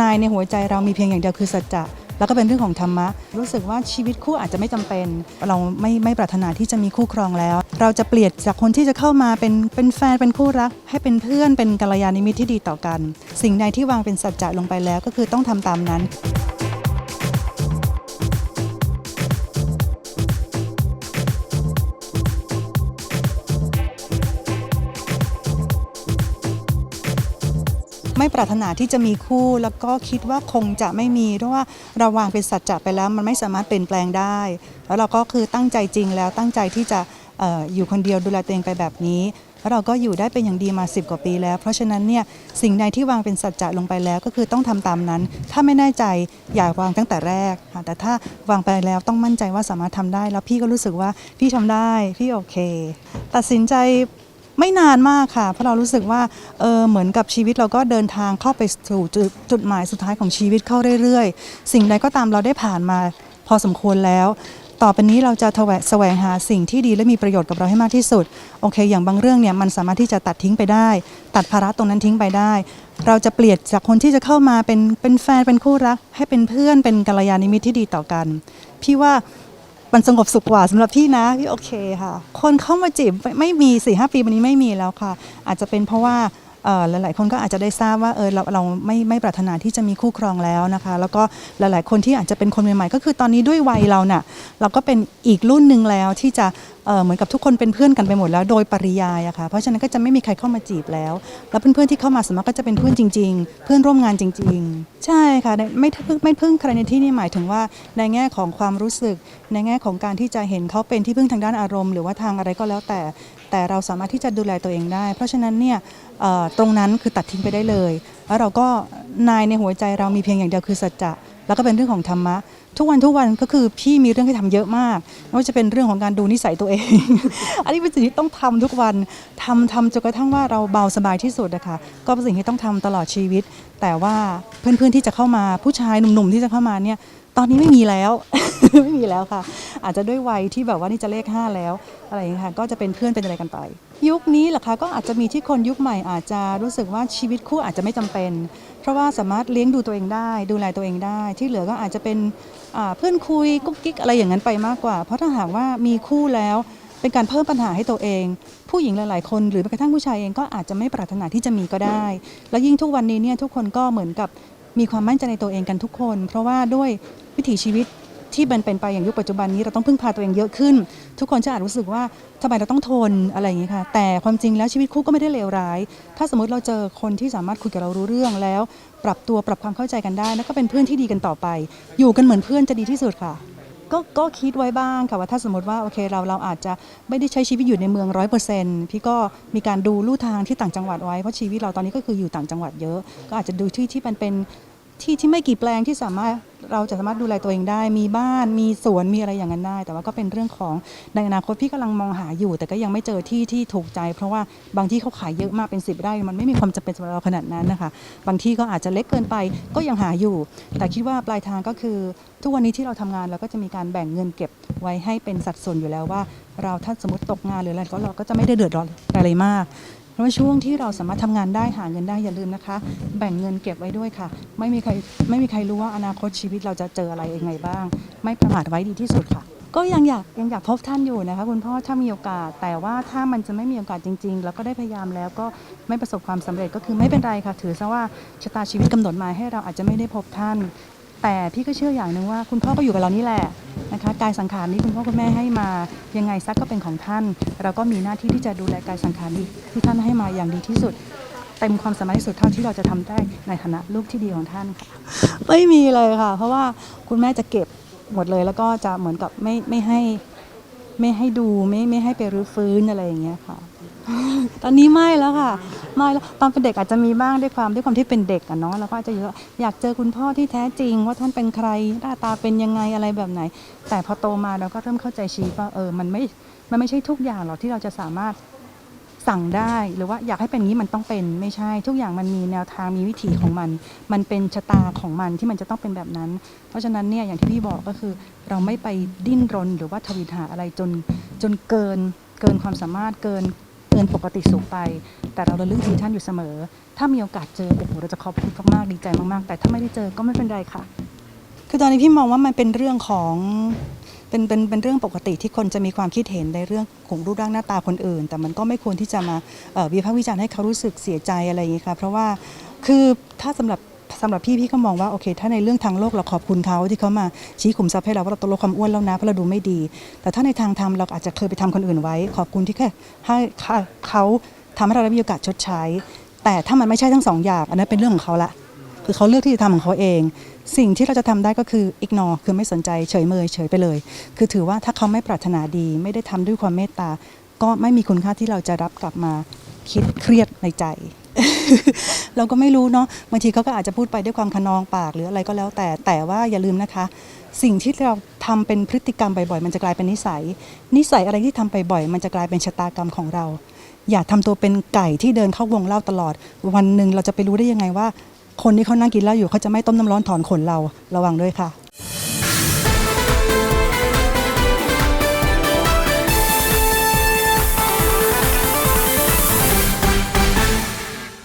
นายในหัวใจเรามีเพียงอย่างเดียวคือสัจจะแล้วก็เป็นเรื่องของธรรมะ รู้สึกว่าชีวิตคู่อาจจะไม่จำเป็น เราไม่ไม่ปรารถนาที่จะมีคู่ครองแล้ว เราจะเปลี่ยนจากคนที่จะเข้ามาเป็นเป็นแฟนเป็นคู่รัก ให้เป็นเพื่อนเป็นกัลยาณมิตรที่ดีต่อกัน สิ่งใดที่วางเป็นสัจจะลงไปแล้วก็คือต้องทำตามนั้น ไม่ปรารถนาที่จะมีคู่ แล้วก็คิดว่าคงจะไม่มีเพราะว่าเราวางเป็นสัจจะไปแล้วมันไม่สามารถเปลี่ยนแปลงได้ แล้วเราก็คือตั้งใจจริงแล้วตั้งใจที่จะอออยู่คนเดียวดูแลตัวเองไปแบบนี้แล้วเราก็อยู่ได้เป็นอย่างดีมา 10 กว่าปีแล้ว เพราะฉะนั้นเนี่ยสิ่งใดที่วางเป็นสัจจะลงไปแล้วก็คือต้องทำตามนั้น ถ้าไม่แน่ใจอย่าวางตั้งแต่แรกค่ะแต่ถ้าวางไปแล้วต้องมั่นใจว่าสามารถทำได้ แล้วพี่ก็รู้สึกว่าพี่ทำได้พี่โอเค ตัดสินใจ ไม่นานมากค่ะ เพราะเรารู้สึกว่าเออเหมือนกับชีวิตเราก็เดินทางเข้าไปสู่จุดจุดหมายสุดท้ายของชีวิตเข้าเรื่อยๆ สิ่งใดก็ตามเราได้ผ่านมาพอสมควรแล้ว ต่อไปนี้เราจะแสวงแสวงหาสิ่งที่ดีและมีประโยชน์กับเราให้มากที่สุด โอเค อย่างบางเรื่องเนี่ยมันสามารถที่จะตัดทิ้งไปได้ ตัดภาระตรงนั้นทิ้งไปได้ เราจะเปลี่ยนจากคนที่จะเข้ามาเป็นเป็นแฟนเป็นคู่รัก ให้เป็นเพื่อนเป็นกัลยาณมิตรที่ดีต่อกัน พี่ว่า มันสงบสุขกว่าสำหรับพี่นะพี่โอเคค่ะ คนเข้ามาจีบไม่มีสี่ห้าปีวันนี้ไม่มีแล้วค่ะ อาจจะเป็นเพราะว่า หลายๆคนก็อาจจะได้ทราบว่าเออเราเราไม่ไม่ปรารถนาที่จะมีคู่ครองแล้วนะคะ แล้วก็หลายๆคนที่อาจจะเป็นคนใหม่ๆ ก็คือตอนนี้ด้วยวัยเราเน่ะเราก็เป็นอีกรุ่นหนึ่งแล้วที่จะเเหมือนกับทุกคนเป็นเพื่อนกันไปหมดแล้วโดยปริยายอะค่ะเพราะฉะนั้นก็จะไม่มีใครเข้ามาจีบแล้ว แล้วเพื่อนๆที่เข้ามาสวนมากก็จะเป็นเพื่อนจริง ๆ เพื่อนร่วมงานจริง ๆ ใช่ค่ะในไม่พึ่งไม่พึ่งใครในที่นี่หมายถึงว่าในแง่ของความรู้สึก ในแง่ของการที่จะเห็นเขาเป็นที่พึ่งทางด้านอารมณ์ หรือว่าทางอะไรก็แล้วแต่ แต่เราสามารถที่จะดูแลตัวเองได้ เพราะฉะนั้นเนี่ยตรงนั้นคือตัดทิ้งไปได้เลย แล้วเราก็นายในหัวใจเรามีเพียงอย่างเดียวคือสัจจะแล้วก็เป็นเรื่องของธรรมะทุกวันทุกวันก็คือพี่มีเรื่องให้ทำเยอะมากไม่ว่าจะเป็นเรื่องของการดูนิสัยตัวเอง อันนี้เป็นสิ่งที่ต้องทำทุกวันทำทำจนกระทั่งว่าเราเบาสบายที่สุดนะคะก็เป็นสิ่งที่ต้องทำตลอดชีวิต แต่ว่าเพื่อนๆที่จะเข้ามาผู้ชายหนุ่มๆที่จะเข้ามาเนี่ย ตอนนี้ไม่มีแล้ว ไม่มีแล้วค่ะ อาจจะด้วยวัยที่แบบว่านี่จะเลขห้าแล้วอะไรอย่างเงี้ยค่ะก็จะเป็นเพื่อนเป็นอะไรกันไป ยุคนี้เหรอคะก็อาจจะมีที่คนยุคใหม่อาจจะรู้สึกว่าชีวิตคู่อาจจะไม่จำเป็น เพราะว่าสามารถเลี้ยงดูตัวเองได้ ดูแลตัวเองได้ ที่เหลือก็อาจจะเป็นเพื่อนคุยกุ๊กกิ๊กอะไรอย่างนั้นไปมากกว่า เพราะถ้าหากว่ามีคู่แล้วเป็นการเพิ่มปัญหาให้ตัวเอง ผู้หญิงหลาย ๆ คนหรือแม้กระทั่งผู้ชายเองก็อาจจะไม่ปรารถนาที่จะมีก็ได้ แล้วยิ่งทุกวันนี้เนี่ยทุกคนก็เหมือนกับ มีความมั่นใจในตัวเองกันทุกคน เพราะว่าด้วยวิถีชีวิตที่มันเป็นไปอย่างยุคปัจจุบันนี้เราต้องพึ่งพาตัวเองเยอะขึ้น ทุกคนจะอาจรู้สึกว่าทำไมเราต้องทนอะไรอย่างนี้ค่ะแต่ความจริงแล้วชีวิตคู่ก็ไม่ได้เลวร้าย ถ้าสมมติเราเจอคนที่สามารถคุยกับเรารู้เรื่องแล้ว ปรับตัวปรับความเข้าใจกันได้แล้วก็เป็นเพื่อนที่ดีกันต่อไป อยู่กันเหมือนเพื่อนจะดีที่สุดค่ะก็ก็คิดไว้บ้างค่ะว่าถ้าสมมติว่าโอเคเราเราอาจจะไม่ได้ใช้ชีวิตอยู่ในเมืองร้อยเปอร์เซ็นต์พี่ก็มีการดูลู่ทางที่ต่างจังหวัดไว้เพราะชีวิตเราตอนนี้ก็คืออยู่ต่างจังหวัดเยอะ ก็อาจจะดูที่ที่มันเป็น ที่ที่ไม่กี่แปลงที่สามารถเราจะสามารถดูแลตัวเองได้ มีบ้านมีสวนมีอะไรอย่างนั้นได้ แต่ว่าก็เป็นเรื่องของในอนาคตพี่กำลังมองหาอยู่ แต่ก็ยังไม่เจอที่ที่ถูกใจ เพราะว่าบางที่เขาขายเยอะมากเป็นสิบไร่มันไม่มีความจำเป็นสำหรับเราขนาดนั้นนะคะบางที่ก็อาจจะเล็กเกินไปก็ยังหาอยู่ แต่คิดว่าปลายทางก็คือ ทุกวันนี้ที่เราทำงานเราก็จะมีการแบ่งเงินเก็บไว้ให้เป็นสัดส่วนอยู่แล้วว่า เราถ้าสมมติตกงานหรืออะไรก็เราก็จะไม่ได้เดือดร้อนอะไรมาก ราะว่าช่วงที่เราสามารถทำงานได้หาเงินได้อย่าลืมนะคะ แบ่งเงินเก็บไว้ด้วยค่ะ ไม่มีใครไม่มีใครรู้ว่าอนาคตชีวิตเราจะเจออะไรยังไงบ้าง ไม่ประมาทไว้ดีที่สุดค่ะ ก็ยังอยากยังอยากพบท่านอยู่นะคะ คุณพ่อถ้ามีโอกาส แต่ว่าถ้ามันจะไม่มีโอกาสจริง ๆ แล้วก็ได้พยายามแล้วก็ไม่ประสบความสำเร็จก็คือไม่เป็นไรค่ะ ถือซะว่าชะตาชีวิตกำหนดมาให้เราอาจจะไม่ได้พบท่าน แต่พี่ก็เชื่ออย่างหนึ่งว่า คุณพ่อก็อยู่กับเรานี่แหละ นะคะกายสังขารนี้คุณพ่อคุณแม่ให้มายังไงซักก็เป็นของท่าน เราก็มีหน้าที่ที่จะดูแลกายสังขารนี้ที่ท่านให้มาอย่างดีที่สุดเต็มความสามารถที่สุดเท่าที่เราจะทำได้ในฐานะลูกที่ดีของท่านค่ะไม่มีเลยค่ะ เพราะว่าคุณแม่จะเก็บหมดเลย แล้วก็จะเหมือนกับไม่ไม่ให้ไม่ให้ดูไม่ไม่ให้ไปรื้อฟื้นอะไรอย่างเงี้ยค่ะ ตอนนี้ไม่แล้วค่ะ ไม่แล้วตอนเป็นเด็กอาจจะมีบ้างด้วยความด้วยความที่เป็นเด็กอะเนาะเราก็อาจจะอยากอยากเจอคุณพ่อที่แท้จริง ว่าท่านเป็นใครหน้าตาเป็นยังไงอะไรแบบไหน แต่พอโตมาเราก็เริ่มเข้าใจชีวิตว่าเออมันไม่มันไม่ใช่ทุกอย่างหรอกที่เราจะสามารถสั่งได้หรือว่าอยากให้เป็นงนี้มันต้องเป็นไม่ใช่ ทุกอย่างมันมีแนวทางมีวิถีของมัน มันเป็นชะตาของมันที่มันจะต้องเป็นแบบนั้น เพราะฉะนั้นเนี่ยอย่างที่พี่บอกก็คือ เราไม่ไปดิ้นรนหรือว่าทวินหาอะไรจนจนเกินเกินความสามารถเกิน กินกินปกติสูงไป แต่เราระลึกถึงท่านอยู่เสมอ ถ้ามีโอกาสเจอโอ้โหเราจะขอบคุณมากๆดีใจมากๆ แต่ถ้าไม่ได้เจอก็ไม่เป็นไรค่ะ คือตอนนี้พี่มองว่ามันเป็นเรื่องของเป็นเป็นเป็นเรื่องปกติที่คนจะมีความคิดเห็นในเรื่องของรูปร่างหน้าตาคนอื่น แต่มันก็ไม่ควรที่จะมาวิพากษ์วิจารณ์ให้เขารู้สึกเสียใจอะไรอย่างนี้ค่ะเพราะว่าคือถ้าสำหรับ สำหรับพี่พี่ก็มองว่าโอเค ถ้าในเรื่องทางโลกเราขอบคุณเขาที่เขามาชี้ขุมทรัพย์ให้เราว่าเราตกลดความอ้วนแล้วนะเพราะเราดูไม่ดี แต่ถ้าในทางธรรมเราอาจจะเคยไปทำคนอื่นไว้ ขอบคุณที่แค่ให้เขาทำให้เราได้มีโอกาสชดใช้ แต่ถ้ามันไม่ใช่ทั้งสองอย่างอันนั้นเป็นเรื่องของเขาละคือเขาเลือกที่จะทำของเขาเอง สิ่งที่เราจะทำได้ก็คือ ignore คือไม่สนใจเฉยเมยเฉยไปเลย คือถือว่าถ้าเขาไม่ปรารถนาดี ไม่ได้ทำด้วยความเมตตาก็ไม่มีคุณค่าที่เราจะรับกลับมาคิดเครียดในใจ เราก็ไม่รู้เนาะบางทีเขาก็อาจจะพูดไปด้วยความขนองปากหรืออะไรก็แล้วแต่แต่ว่าอย่าลืมนะคะ สิ่งที่เราทำเป็นพฤติกรรมบ่อยๆ มันจะกลายเป็นนิสัย นิสัยอะไรที่ทำไปบ่อยมันจะกลายเป็นชะตากรรมของเรา อย่าทำตัวเป็นไก่ที่เดินเข้าวงเล่าตลอด วันหนึ่งเราจะไปรู้ได้ยังไงว่า คนที่เขานั่งกินเหล้าอยู่เขาจะไม่ต้มน้ำร้อนถอนขนเราระวังด้วยค่ะ